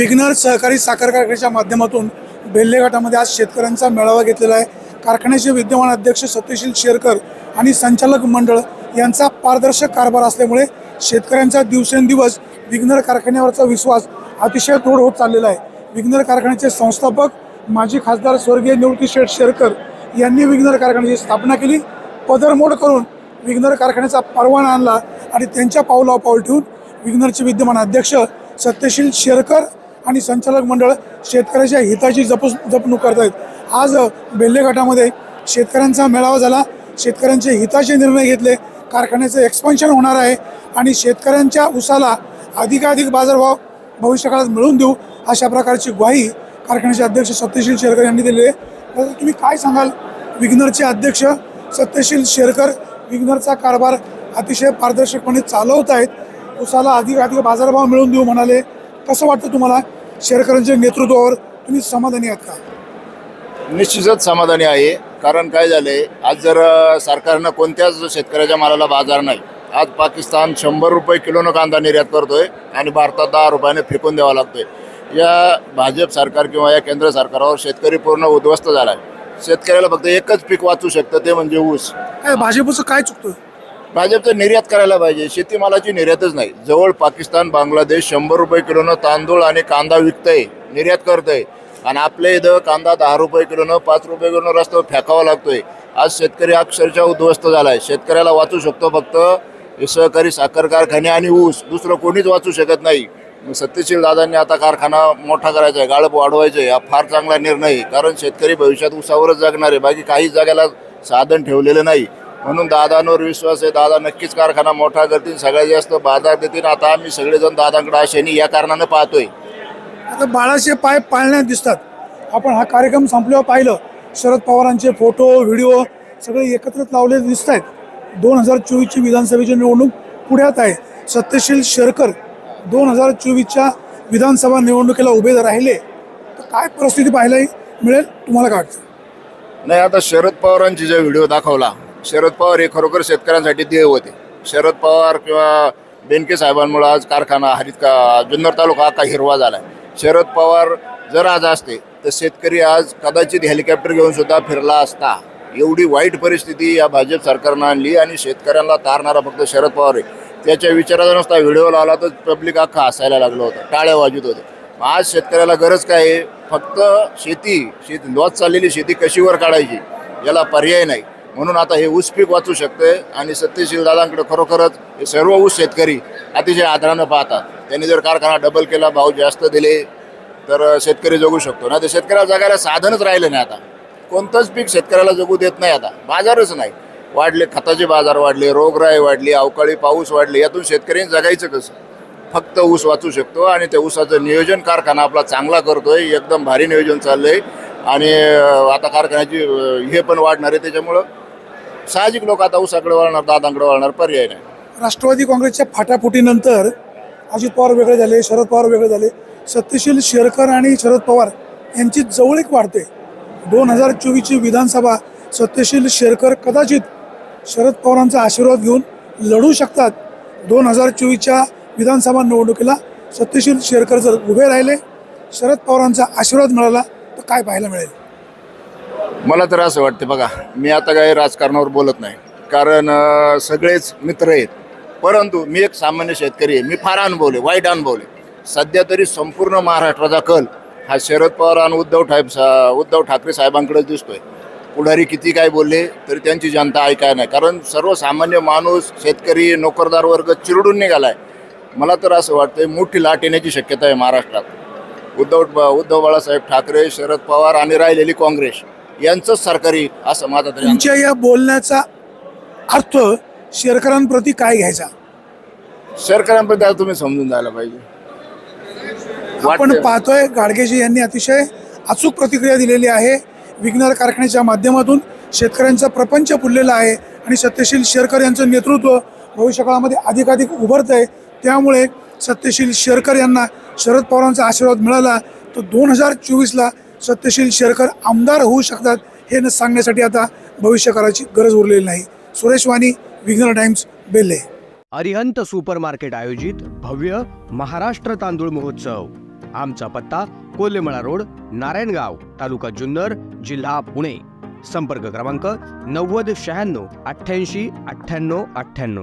विघ्नर सहकारी साखर कारखान्याच्या माध्यमातून बेल्ले गटामध्ये आज शेतकऱ्यांचा मेळावा घेतलेला आहे. कारखान्याचे विद्यमान अध्यक्ष सत्यशील शेरकर आणि संचालक मंडळ यांचा पारदर्शक कारभार असल्यामुळे शेतकऱ्यांचा दिवसेंदिवस विघ्नर कारखान्यावरचा विश्वास अतिशय दृढ होत चाललेला आहे. विघ्नर कारखान्याचे संस्थापक माजी खासदार स्वर्गीय निवृत्ती शेठ शेरकर यांनी विघ्नर कारखान्याची स्थापना केली. पदरमोड करून विघ्नर कारखान्याचा परवाना आणला आणि त्यांच्या पावलावर पाऊल ठेवून विघ्नरचे विद्यमान अध्यक्ष सत्यशील शेरकर आणि संचालक मंडळ शेतकऱ्याच्या हिताची जप जपणूक करत आहेत आज बेल्ले गटामध्ये शेतकऱ्यांचा मेळावा झाला. शेतकऱ्यांचे हिताचे निर्णय घेतले. कारखान्याचं एक्सपान्शन होणार आहे आणि शेतकऱ्यांच्या उसाला अधिकाधिक बाजारभाव भविष्यकाळात मिळवून देऊ अशा प्रकारची ग्वाही कारखान्याचे अध्यक्ष सत्यशील शेरकर यांनी दिली आहे. तर तुम्ही काय सांगाल? विघ्नरचे अध्यक्ष सत्यशील शेरकर विघ्नरचा कारभार अतिशय पारदर्शकपणे चालवत आहेत उसाला अधिक अधिक बाजारभाव मिळवून देऊ म्हणाले. कसं वाटतं तुम्हाला? शेरकरांच्या नेतृत्वावर तुम्ही समाधानी आहात का? निश्चितच समाधानी आहे. कारण काय झालंय आज जर सरकारनं कोणत्याच शेतकऱ्याच्या मालाला बाजार नाही आज पाकिस्तान शंभर रुपये किलोनं कांदा निर्यात करतोय आणि भारतात दहा रुपयाने फेकून द्यावा लागतोय. या भाजप सरकार किंवा या केंद्र सरकारवर शेतकरी पूर्ण उद्ध्वस्त झाला आहे शेतकऱ्याला फक्त एकच पीक वाचू शकतं ते म्हणजे ऊस. काय भाजपचं काय चुकतं भाजपचं निर्यात करायला पाहिजे. शेतीमालाची निर्यातच नाही. जवळ पाकिस्तान बांगलादेश शंभर रुपये किलोनं तांदूळ आणि कांदा विकतंय निर्यात करतंय. आणि आपल्या इथं कांदा दहा रुपये किलोनं पाच रुपये किलोनं रस्त्यावर फेकावा लागतोय. आज शेतकरी अक्षरशः उद्ध्वस्त झालाय. शेतकऱ्याला वाचू शकतो फक्त हे सहकारी साखर कारखाने आणि ऊस. दुसरं कोणीच वाचू शकत नाही. सत्यशील दादांनी आता कारखाना मोठा करायचा आहे गाळप वाढवायचं आहे हा फार चांगला निर्णय कारण शेतकरी भविष्यात उसावरच जगणार आहे. बाकी काही जागेला साधन ठेवलेलं नाही. म्हणून दादांवर विश्वास आहे. दादा नक्कीच कारखाना मोठा करतील सगळ्यात जास्त बाजार देतील. आता आम्ही सगळेजण दादांकडे आशेने या कारणानं पाहतोय. आता बाळाचे पाय पाळण्यात दिसतात. आपण हा कार्यक्रम संपल्यावर पाहिलं शरद पवारांचे फोटो व्हिडिओ सगळे एकत्रित लावलेले दिसत आहेत दोन हजार चोवीसची विधानसभेची निवडणूक पुढ्यात आहे. सत्यशील शेरकर दोन हजार चोवीसच्या विधानसभा निवडणुकीला उभे राहिले. तर काय परिस्थिती पाहायला मिळेल? तुम्हाला काय वाटतं? नाही आता शरद पवारांची जे व्हिडिओ दाखवला शरद पवार हे खरोखर शेतकऱ्यांसाठी ध्येय होते. शरद पवार किंवा बेनके साहेबांमुळे आज कारखाना हरित का जुन्नर तालुका अख्खा हिरवा झाला शरद पवार जर आज असते तर शेतकरी आज कदाचित हेलिकॉप्टर घेऊन सुद्धा फिरला असता. एवढी वाईट परिस्थिती या भाजप सरकारनं आणली आणि शेतकऱ्यांना तारणारा फक्त शरद पवार आहे. त्याच्या विचाराचा नुसता व्हिडिओ लावला तर पब्लिक अख्खा हसायला लागलं होतं टाळ्या वाजत होते आज शेतकऱ्याला गरज काय आहे? फक्त शेती शेती लॉस चाललेली शेती कशीवर काढायची? याला पर्याय नाही. म्हणून आता हे ऊस पीक वाचू शकते आणि सत्यशील दादांकडे खरोखरच हे सर्व ऊस शेतकरी अतिशय आदरानं पाहतात. त्यांनी जर कारखाना डबल केला भाव जास्त दिले तर शेतकरी जगू शकतो. ना तर शेतकऱ्याला जगायला साधनच राहिलं नाही आता. कोणतंच पीक शेतकऱ्याला जगू देत नाही आता. बाजारच नाही. वाढले खताचे बाजार वाढले रोगराई वाढली अवकाळी पाऊस वाढले यातून शेतकऱ्यांनी जगायचं कसं? फक्त ऊस वाचू शकतो आणि त्या ऊसाचं नियोजन कारखाना आपला चांगला करतोय एकदम भारी नियोजन चाललंय. आणि आता कारखान्याची हे पण वाढणार आहे त्याच्यामुळं. साहजिक लोक आता ऊसाकडे वळणार दादांकडे वळणार पर्याय नाही. राष्ट्रवादी काँग्रेसच्या फाटाफुटीनंतर अजित पवार वेगळे झाले शरद पवार वेगळे झाले. सत्यशील शेरकर आणि शरद पवार यांची जवळीक वाढते. दोन हजार चोवीसची विधानसभा सत्यशील शेरकर कदाचित शरद पवारांचा आशीर्वाद घेऊन लढू शकतात. दोन हजार चोवीसच्या विधानसभा निवडणुकीला सत्यशील शेरकर जर उभे राहिले शरद पवारांचा आशीर्वाद मिळाला तर काय पाहायला मिळेल? मला तर असं वाटतं बघा मी आता काही राजकारणावर बोलत नाही. कारण सगळेच मित्र आहेत. परंतु मी एक सामान्य शेतकरी आहे. मी फार अनुभवले वाईट अनुभवले. सध्या तरी संपूर्ण महाराष्ट्राचा कल हा शरद पवार आणि उद्धव ठाकरे सा- उद्धव ठाकरे साहेबांकडेच दिसतोय. पुढारी किती काय बोलले तरी त्यांची जनता ऐकाय नाही. कारण सर्वसामान्य माणूस शेतकरी नोकरदार वर्ग चिरडून निघालाय. मला तर असं वाटतंय मोठी लाट येण्याची शक्यता आहे महाराष्ट्रात. उद्धव उद्धव बाळासाहेब ठाकरे शरद पवार आणि राहिलेली काँग्रेस. यांचंच सरकार येईल असं माझा तरी अंदाज. तुमच्या या बोलण्याचा अर्थ शेरकरांप्रती काय घ्यायचा? शेतकऱ्यांपर्यंत आता तुम्ही समजून जायला पाहिजे. आपण. पाहतोय गाडगेजी यांनी अतिशय अचूक प्रतिक्रिया दिलेली आहे. विघ्नर कारखान्याच्या माध्यमातून शेतकऱ्यांचा प्रपंच फुललेला आहे आणि सत्यशील शेरकर यांचं नेतृत्व भविष्यकाळामध्ये अधिकाधिक उभरत आहे त्यामुळे सत्यशील शेरकर यांना शरद पवारांचा आशीर्वाद मिळाला. तर दोन हजार चोवीसला सत्यशील शेरकर आमदार होऊ शकतात हे न सांगण्यासाठी आता भविष्यकाळाची गरज उरलेली नाही. सुरेश वाणी विघ्नर टाइम्स बेल्ले अरिहंत सुपरमार्केट आयोजित भव्य महाराष्ट्र तांदूळ महोत्सव. आमचा पत्ता कोल्हेमळा रोड नारायणगाव तालुका जुन्नर जिल्हा पुणे. संपर्क क्रमांक नव्वद शहाण्णव अठ्ठ्याऐंशी अठ्ठ्याण्णव अठ्ठ्याण्णव.